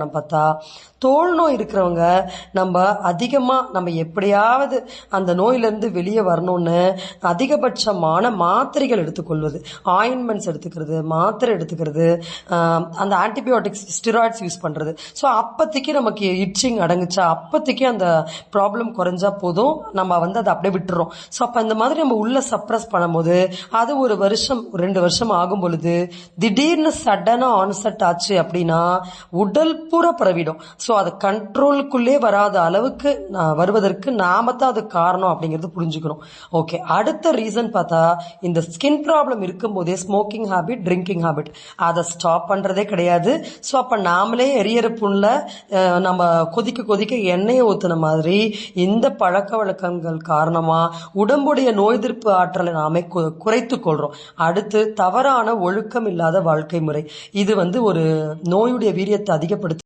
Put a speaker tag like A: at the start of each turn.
A: நம்ம பார்த்தா தோல் நோய் இருக்கிறவங்க நம்ம அதிகமாக நம்ம எப்படியாவது அந்த நோயிலேருந்து வெளியே வரணும்னு அதிகபட்சமான மாத்திரைகள் எடுத்துக்கொள்வது. ஆயின்மெண்ட்ஸ் எடுத்துக்கிறது மாத்திரை எடுத்துக்கிறது அந்த ஆன்டிபயோட்டிக்ஸ் ஸ்டிராய்ட்ஸ் யூஸ் பண்ணுறது ஸோ அப்போதைக்கு நமக்கு இச்சிங் அடங்குச்சா? அப்போதைக்கு அந்த ப்ராப்ளம் குறைஞ்சா போதும். நம்ம வந்து அதை அப்படியே விட்டுறோம். ஸோ அப்போ இந்த மாதிரி நம்ம உள்ளே சப்ரஸ் பண்ணும்போது அது ஒரு வருஷம் ரெண்டு வருஷம் ஆகும் பொழுது திடீர்னு சடனாக ஆன்செட் ஆச்சு அப்படின்னா உடல் பூரா பரவிடும் ஸோ அது கண்ட்ரோலுக்குள்ளே வராத அளவுக்கு நான் வருவதற்கு நாம தான் அது காரணம் அப்படிங்கிறது புரிஞ்சுக்கணும். ஓகே அடுத்த ரீசன் பார்த்தா இந்த ஸ்கின் ப்ராப்ளம் இருக்கும்போதே ஸ்மோக்கிங் ஹாபிட் ட்ரிங்கிங் ஹாபிட் அதை ஸ்டாப் பண்ணுறதே கிடையாது. ஸோ அப்போ நாமளே எரியற புண்ணில் நம்ம கொதிக்க கொதிக்க எண்ணெயை ஊற்றுன மாதிரி இந்த பழக்க வழக்கங்கள் காரணமாக உடம்புடைய நோய் எதிர்ப்பு ஆற்றலை நாமே குறைத்து கொள்கிறோம் அடுத்து தவறான ஒழுக்கம் இல்லாத வாழ்க்கை முறை. இது வந்து ஒரு நோயுடைய வீரியத்தை அதிகப்படுத்த